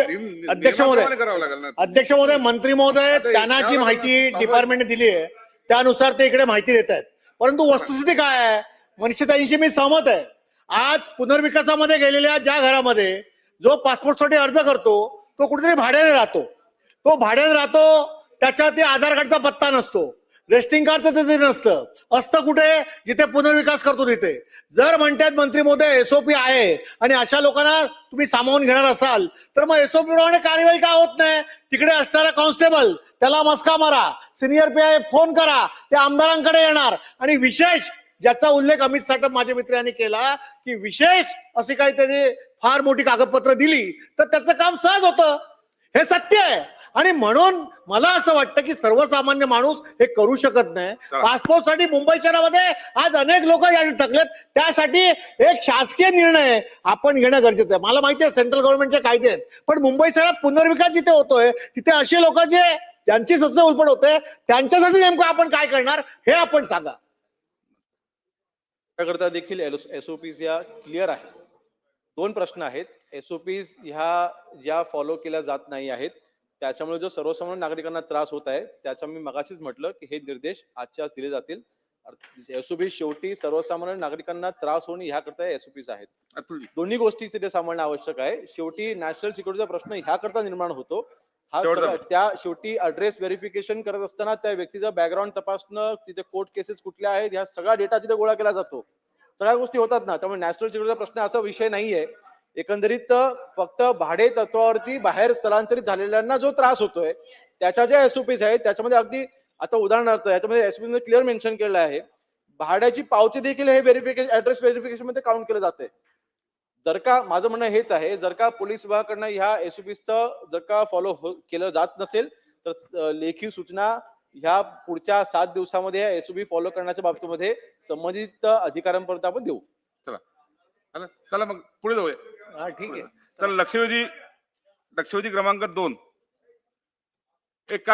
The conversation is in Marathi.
अध्यक्ष महोदय. अध्यक्ष महोदय मंत्री महोदय त्यांना जी माहिती डिपार्टमेंटने दिली आहे त्यानुसार ते इकडे माहिती देत आहेत. परंतु वस्तुस्थिती काय आहे? मनुष्यताईंशी मी सहमत आहे. आज पुनर्विकासामध्ये गेलेल्या ज्या घरामध्ये जो पासपोर्टसाठी अर्ज करतो तो कुठेतरी भाड्याने राहतो. तो भाड्याने राहतो त्याच्या ते आधार कार्डचा पत्ता नसतो. रेस्टिंग कार्ड तर तिथे नसतं. असतं कुठे? जिथे पुनर्विकास करतो तिथे. जर म्हणतात मंत्री मोदय एसओपी आहे आणि अशा लोकांना तुम्ही सामावून घेणार असाल तर मग एसओपी प्रमाणे कार्यवाही का होत नाही? तिकडे असणारा कॉन्स्टेबल त्याला मस्का मारा. सिनियर पी आय फोन करा. ते आमदारांकडे येणार. आणि विशेष ज्याचा उल्लेख अमित साटप माझ्या मित्रांनी केला की विशेष अशी काही त्याने फार मोठी कागदपत्र दिली तर त्याचं काम सहज होतं. हे सत्य आहे. आणि म्हणून मला असं वाटतं की सर्वसामान्य माणूस हे करू शकत नाही. पासपोर्टसाठी मुंबई शहरामध्ये आज अनेक लोक टकलेत. त्यासाठी एक शासकीय निर्णय आपण घेणं गरजेचं आहे. मला माहिती आहे सेंट्रल गव्हर्नमेंटचे कायदे आहेत. पण मुंबई शहरात पुनर्विकास जिथे होतोय तिथे असे लोक जे ज्यांची सस्य उलपड होते त्यांच्यासाठी नेमकं आपण काय करणार हे आपण सांगा. त्याकरता देखील एसओपीज या क्लिअर आहेत. दोन प्रश्न आहेत. एसओपीज ह्या ज्या फॉलो केल्या जात नाही आहेत त्याच्यामुळे जो सर्वसामान्य नागरिकांना त्रास होत आहे त्याचा मी मगाशीच म्हटलं की हे निर्देश आजच्या आज दिले जातील. एसओपी शेवटी सर्वसामान्य नागरिकांना त्रास होणे ह्याकरता एसओपीज आहेत. दोन्ही गोष्टी तिथे सांभाळणं आवश्यक आहे. शेवटी नॅशनल सिक्युरिटीचा प्रश्न ह्याकरता निर्माण होतो. हा त्या शेवटी अड्रेस व्हेरिफिकेशन करत असताना त्या व्यक्तीचं बॅकग्राऊंड तपासणं तिथे कोर्ट केसेस कुठल्या आहेत ह्या सगळा डेटा तिथे गोळा केला जातो. सगळ्या गोष्टी होतात ना त्यामुळे नॅशनल सिक्युरिटीचा प्रश्न असा विषय नाहीये. एकंदरीत फक्त भाडे तत्वावरती बाहेर स्थलांतरित झालेल्यांना जो त्रास होतोय त्याच्या ज्या एसओपीज आहेत त्याच्यामध्ये अगदी आता उदाहरणार्थ याच्यामध्ये एसओपी क्लिअर मेन्शन केलेलं आहे. भाड्याची पावती देखील हे व्हेरिफिकेशन ऍड्रेस व्हेरिफिकेशनमध्ये काउंट केलं जाते जर का माझं म्हणणं हेच आहे जर का पोलीस विभागाकडनं ह्या एसओपीचं जर का फॉलो हो, केलं जात नसेल तर लेखी सूचना ह्या पुढच्या सात दिवसामध्ये एसओपी फॉलो करण्याच्या बाबतीमध्ये संबंधित अधिकाऱ्यांपर्यंत आपण देऊ. चला चला मग पुढे जाऊया. हा ठीक आहे. तर लक्षवेधी लक्षवेधी क्रमांक दोन. एक काम